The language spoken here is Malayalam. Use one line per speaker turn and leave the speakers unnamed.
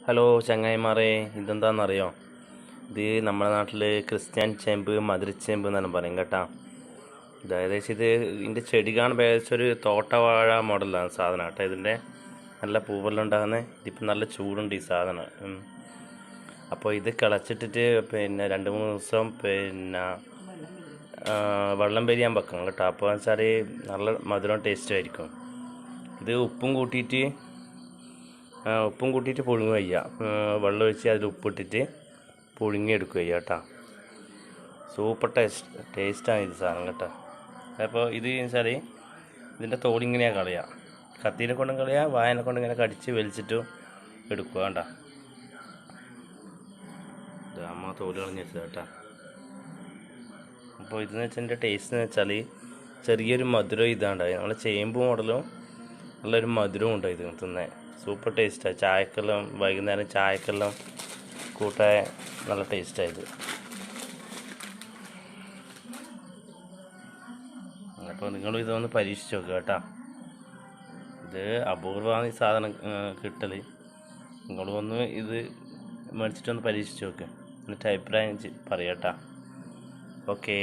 ഹലോ ചങ്ങായിമാരെ ഇതെന്താണെന്നറിയോ ഇത് നമ്മുടെ നാട്ടിൽ ക്രിസ്ത്യൻ ചേമ്പ് മധുരച്ചേമ്പ് എന്നാണ് പറയും കേട്ടോ. ഇത് ഏകദേശം ഇത് ഇതിന്റെ ചെടി കാണുമ്പോൾ ഏകദേശം ഒരു തോട്ടവാഴ മോഡലാണ് സാധനം കേട്ടോ. ഇതിന്റെ നല്ല പൂവെല്ലാം ഉണ്ടാകുന്നത് ഇതിപ്പോൾ നല്ല ചൂടുണ്ട് ഈ സാധനം. അപ്പോൾ ഇത് കിളച്ചിട്ടിട്ട് പിന്നെ രണ്ട് മൂന്ന് ദിവസം പിന്നെ വെള്ളം പെരിയാൻ വെക്കണം കേട്ടോ. അപ്പോൾ വെച്ചാൽ നല്ല മധുരം ടേസ്റ്റ് ആയിരിക്കും. ഇത് ഉപ്പും കൂട്ടിയിട്ട് ഉപ്പും കൂട്ടിയിട്ട് പുഴുങ്ങുക ചെയ്യുക. വെള്ളം ഒഴിച്ച് അതിൽ ഉപ്പിട്ടിട്ട് പുഴുങ്ങിയെടുക്കുക ചെയ്യുക കേട്ടോ. സൂപ്പർ ടേസ്റ്റ് ടേസ്റ്റാണ് ഇത് സാധനം കേട്ടോ. അപ്പോൾ ഇത് വെച്ചാൽ ഇതിന്റെ തോടിങ്ങനെയാണ് കളയുക. കത്തീനെ കൊണ്ടും കളയുക വായനെ കൊണ്ട് ഇങ്ങനെ കടിച്ച് വലിച്ചിട്ട് എടുക്കുക ഇത് അമ്മ തോൽ കളഞ്ഞിട്ട് കേട്ടോ. അപ്പോൾ ഇതെന്ന് വെച്ചാൽ എന്റെ ടേസ്റ്റ് എന്ന് വെച്ചാൽ ചെറിയൊരു മധുരം ഇതാണ്ടായി നമ്മളെ ചേമ്പ് മോഡലും നല്ലൊരു മധുരവും ഉണ്ടായി ഇത് തിന്നാൻ സൂപ്പർ ടേസ്റ്റാണ് ചായക്കെല്ലാം വൈകുന്നേരം ചായക്കെല്ലാം കൂട്ടായ നല്ല ടേസ്റ്റായത് അപ്പോൾ നിങ്ങളും ഇതൊന്ന് പരീക്ഷിച്ച് നോക്കുക കേട്ടോ. ഇത് അപൂർവമാണ് ഈ സാധനം കിട്ടൽ നിങ്ങളും ഒന്ന് ഇത് മേടിച്ചിട്ടൊന്ന് പരീക്ഷിച്ച് നോക്ക്. എന്നിട്ട് അഭിപ്രായം പറയാം കേട്ടോ. ഓക്കേ.